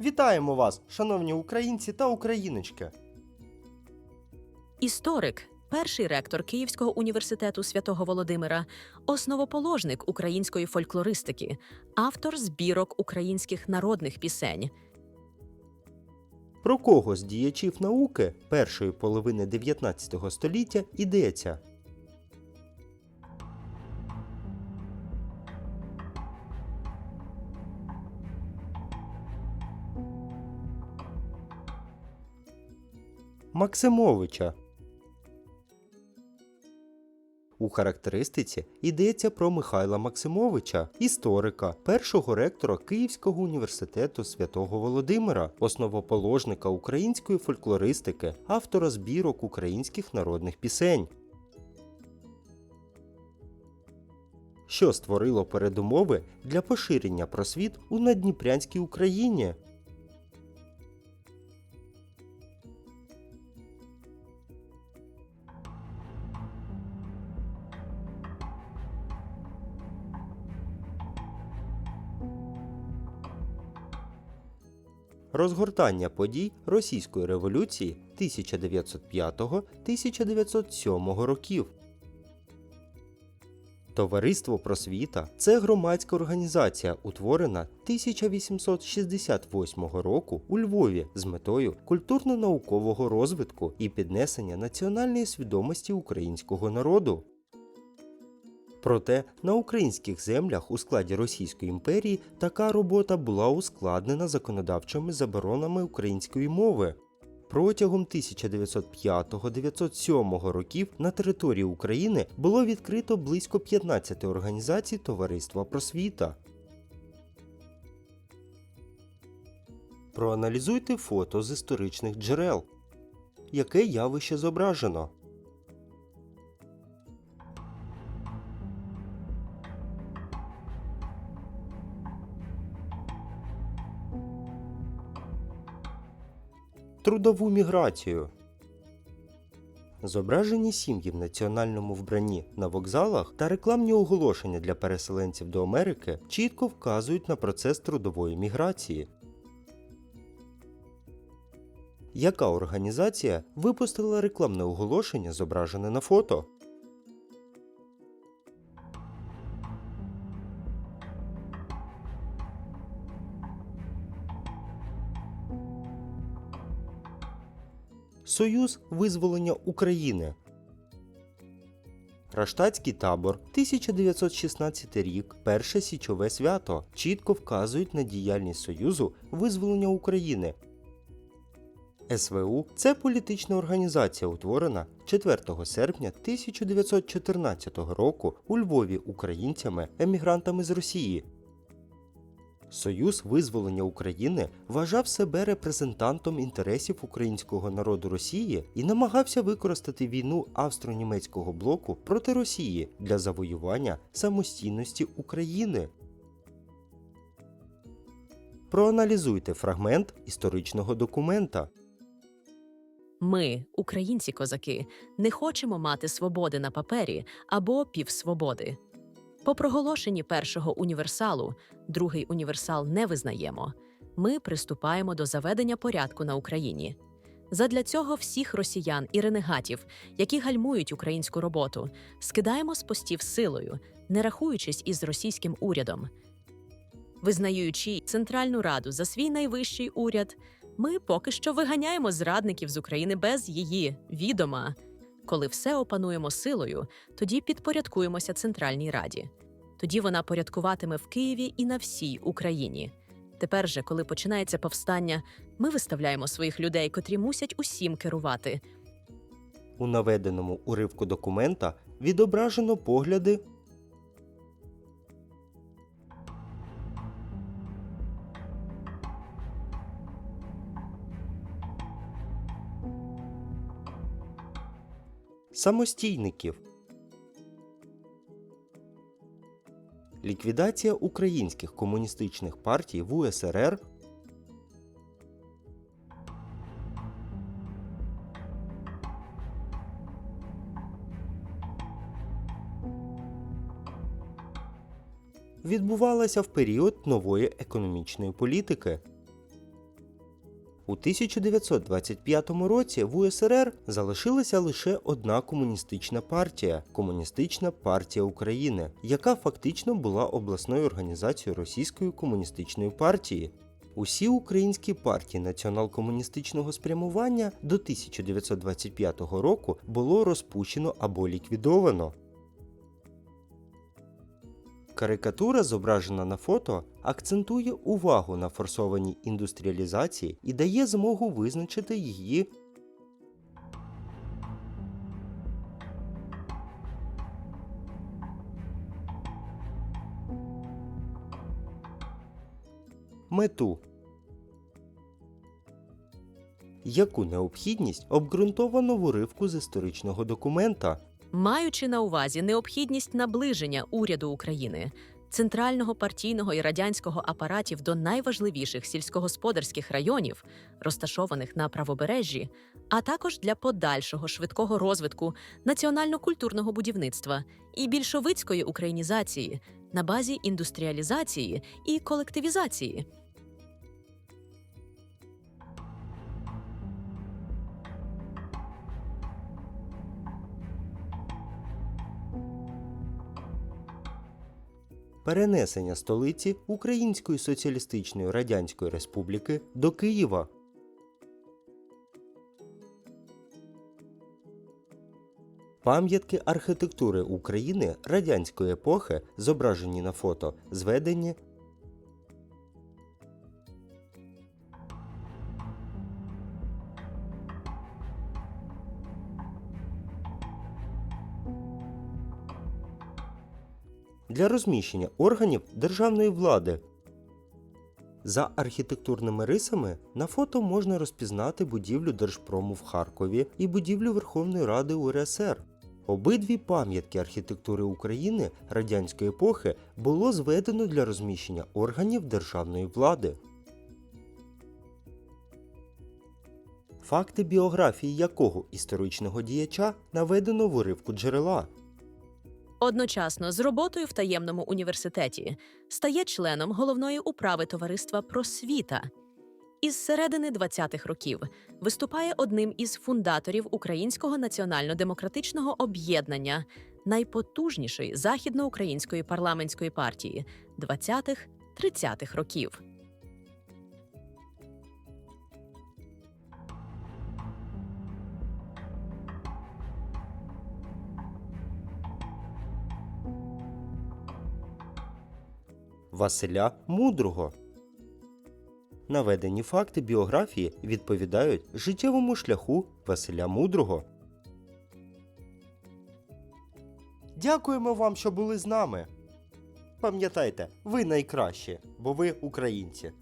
Вітаємо вас, шановні українці та україночки! Історик, перший ректор Київського університету святого Володимира, основоположник української фольклористики, автор збірок українських народних пісень. Про кого з діячів науки першої половини 19 століття йдеться? Максимовича. У характеристиці йдеться про Михайла Максимовича, історика, першого ректора Київського університету святого Володимира, основоположника української фольклористики, автора збірок українських народних пісень. Що створило передумови для поширення просвіт у наддніпрянській Україні? Розгортання подій Російської революції 1905-1907 років. Товариство Просвіта це громадська організація, утворена 1868 року у Львові з метою культурно-наукового розвитку і піднесення національної свідомості українського народу. Проте на українських землях у складі Російської імперії така робота була ускладнена законодавчими заборонами української мови. Протягом 1905-1907 років на території України було відкрито близько 15 організацій Товариства Просвіта. Проаналізуйте фото з історичних джерел. Яке явище зображено? Трудову міграцію. Зображені сім'ї в національному вбранні на вокзалах та рекламні оголошення для переселенців до Америки чітко вказують на процес трудової міграції. Яка організація випустила рекламне оголошення, зображене на фото? Союз визволення України. Раштатський табор, 1916 рік, перше січове свято чітко вказують на діяльність Союзу визволення України. СВУ це політична організація, утворена 4 серпня 1914 року у Львові українцями, емігрантами з Росії. Союз визволення України вважав себе репрезентантом інтересів українського народу Росії і намагався використати війну австро-німецького блоку проти Росії для завоювання самостійності України. Проаналізуйте фрагмент історичного документа. Ми, українці козаки, не хочемо мати свободи на папері або півсвободи. По проголошенні першого універсалу, другий універсал не визнаємо. Ми приступаємо до заведення порядку на Україні. Задля цього всіх росіян і ренегатів, які гальмують українську роботу, скидаємо з постів силою, не рахуючись із російським урядом. Визнаючи Центральну Раду за свій найвищий уряд, ми поки що виганяємо зрадників з України без її відома. Коли все опануємо силою, тоді підпорядкуємося Центральній Раді. Тоді вона порядкуватиме в Києві і на всій Україні. Тепер же, коли починається повстання, ми виставляємо своїх людей, котрі мусять усім керувати. У наведеному уривку документа відображено погляди самостійників. Ліквідація українських комуністичних партій в УСРР відбувалася в період нової економічної політики. У 1925 році в УСРР залишилася лише одна комуністична партія Комуністична партія України, яка фактично була обласною організацією Російської комуністичної партії. Усі українські партії націонал-комуністичного спрямування до 1925 року було розпущено або ліквідовано. Карикатура, зображена на фото, акцентує увагу на форсованій індустріалізації і дає змогу визначити її мету. Яку необхідність обґрунтовано в уривку з історичного документа, Маючи на увазі необхідність наближення уряду України, центрального партійного і радянського апаратів до найважливіших сільськогосподарських районів, розташованих на правобережжі, а також для подальшого швидкого розвитку національно-культурного будівництва і більшовицької українізації на базі індустріалізації і колективізації. Перенесення столиці Української соціалістичної радянської республіки до Києва. Пам'ятки архітектури України радянської епохи, зображені на фото, зведені для розміщення органів державної влади. За архітектурними рисами на фото можна розпізнати будівлю Держпрому в Харкові і будівлю Верховної Ради УРСР. Обидві пам'ятки архітектури України радянської епохи було зведено для розміщення органів державної влади. Факти біографії якого історичного діяча наведено в уривку джерела. Одночасно з роботою в таємному університеті стає членом головної управи товариства Просвіта. Із середини 20-х років виступає одним із фундаторів Українського національно-демократичного об'єднання, найпотужнішої західноукраїнської парламентської партії 20-30-х років. Василя Мудрого. Наведені факти біографії відповідають життєвому шляху Василя Мудрого. Дякуємо вам, що були з нами. Пам'ятайте, ви найкращі, бо ви українці.